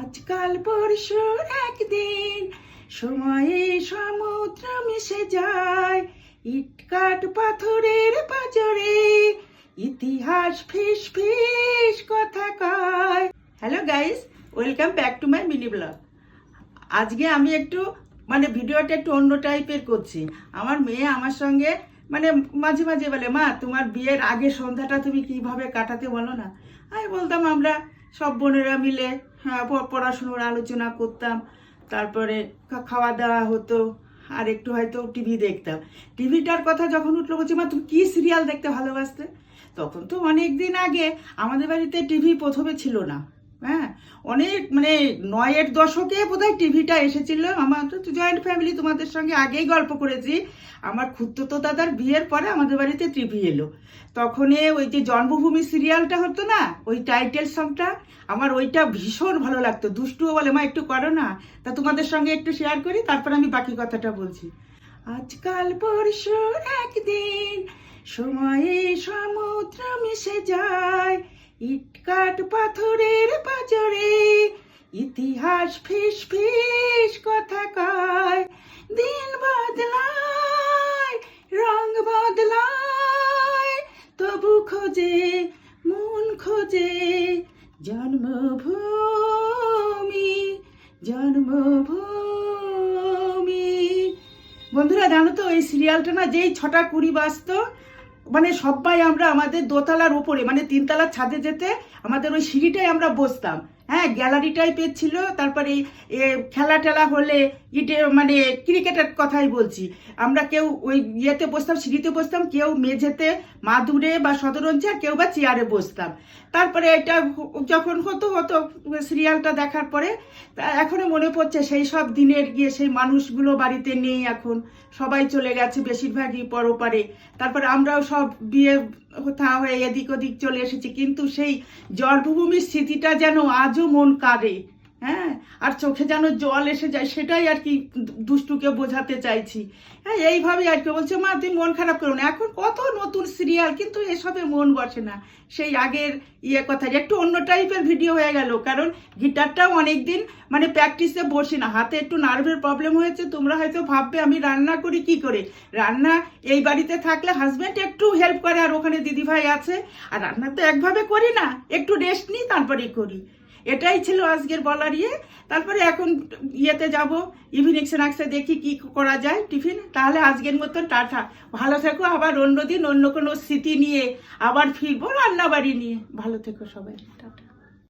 আজকাল পরশু একদিন, সময়ে সমুদ্র মিশে যায়। ইটকাট পাথরের পাজরে ইতিহাস ফিস ফিস কথা কয়। Hello guys welcome back to my mini vlog আজকে আমি একটু মানে ভিডিওটা একটু অন্য টাইপের করছি। আমার মেয়ে আমার সঙ্গে মানে মাঝে মাঝে বলে, মা, তোমার বিয়ের আগে সন্ধ্যাটা তুমি কীভাবে কাটাতে বলো না? আমি বলতাম, আমরা সব বোনেরা মিলে পড়াশুনোর আলোচনা করতাম, তারপরে খাওয়া দাওয়া হতো, আর একটু হয়তো টিভি দেখতাম। টিভিটার কথা যখন উঠল, বলছি, মা, তুমি কি সিরিয়াল দেখতে ভালোবাসতে? তখন তো অনেক দিন আগে আমাদের বাড়িতে টিভি প্রথমে ছিল না। হ্যাঁ অনেক মানে নয়ের দশকে বোধহয় টিভিটা এসেছিল। আমার তো জয়েন্ট ফ্যামিলি তোমাদের সঙ্গে আগেই গল্প করেছি। আমার খুদ্দতো দাদার বিয়ের পরে আমাদের বাড়িতে টিভি এলো। তখন ওই যে জন্মভূমি সিরিয়ালটা হতো না, ওই টাইটেল সংটা আমার ওইটা ভীষণ ভালো লাগতো। দুষ্টুও বলে, মা, একটু করো না, তা তোমাদের সঙ্গে একটু শেয়ার করি, তারপর আমি বাকি কথাটা বলছি। আজকাল পরশু একদিন, সময়ে সমুদ্র মিশে যায় ইটকাট পাথরের পাজরে ইতিহাস ফিস ফিস কথা কয়। দিন বদলায়, রং বদলায়, তবু খোঁজে, মন খোঁজে জন্মভূমি জন্মভূমি। বন্ধুরা, জানো তো, এই সিরিয়ালটা না যেই ছটা কুড়ি বাজতো মানে সবাই আমরা আমাদের দোতলার উপরে মানে তিনতলার ছাদে যেতে আমাদের ওই সিঁড়িটাই আমরা বসতাম। হ্যাঁ গ্যালারি টাইপের ছিল, তারপরে খেলা টেলা হলে ইটে মানে ক্রিকেটের কথাই বলছি। আমরা কেউ ওই ইয়েতে বসতাম, সিঁড়িতে বসতাম, কেউ মেঝেতে, মাদুরে বা সদরঞ্চে আর কেউ বা চেয়ারে বসতাম। তারপরে এটা যখন হতো হতো সিরিয়ালটা দেখার পরে, তা এখনও মনে পড়ছে সেই সব দিনের গিয়ে সেই মানুষগুলো বাড়িতে নেই এখন। সবাই চলে গেছে বেশিরভাগই পরপারে। তারপরে আমরাও সব বিয়ে থা হয়ে এদিক ওদিক চলে এসেছি কিন্তু সেই জন্মভূমির স্মৃতিটা যেন আজও মন কাঁদে। হ্যাঁ আর চোখে যেন জল এসে যায়, সেটাই আর কি দুষ্টুকে বোঝাতে চাইছি। হ্যাঁ এইভাবেই আর কি বলছে, মা, তুমি মন খারাপ করো না। এখন কত নতুন সিরিয়াল, কিন্তু এসবে মন বসে না। সেই আগের ইয়ে কথা একটু অন্য টাইপের ভিডিও হয়ে গেল, কারণ গিটারটাও অনেক দিন মানে প্র্যাকটিসে বসি না। হাতে একটু নার্ভের প্রবলেম হয়েছে, তোমরা হয়তো ভাববে আমি রান্না করি কি করে? রান্না, এই বাড়িতে থাকলে হাজব্যান্ড একটু হেল্প করে, আর ওখানে দিদিভাই আছে। আর রান্না তো একভাবে করি না, একটু রেস্ট নিই, তারপরেই করি। এটাই ছিল আজকের বলার ইয়ে। তারপরে এখন ইয়েতে যাব ইভিনিং স্ন্যাক্সে দেখি কি করা যায়, টিফিন। তাহলে আজকের মতো টাটা। ভালো থেকো, আবার অন্য দিন অন্য কোনো স্মৃতি নিয়ে আবার ফিরবো রান্নাবাড়ি নিয়ে। ভালো থেকো সবাই। টাটা।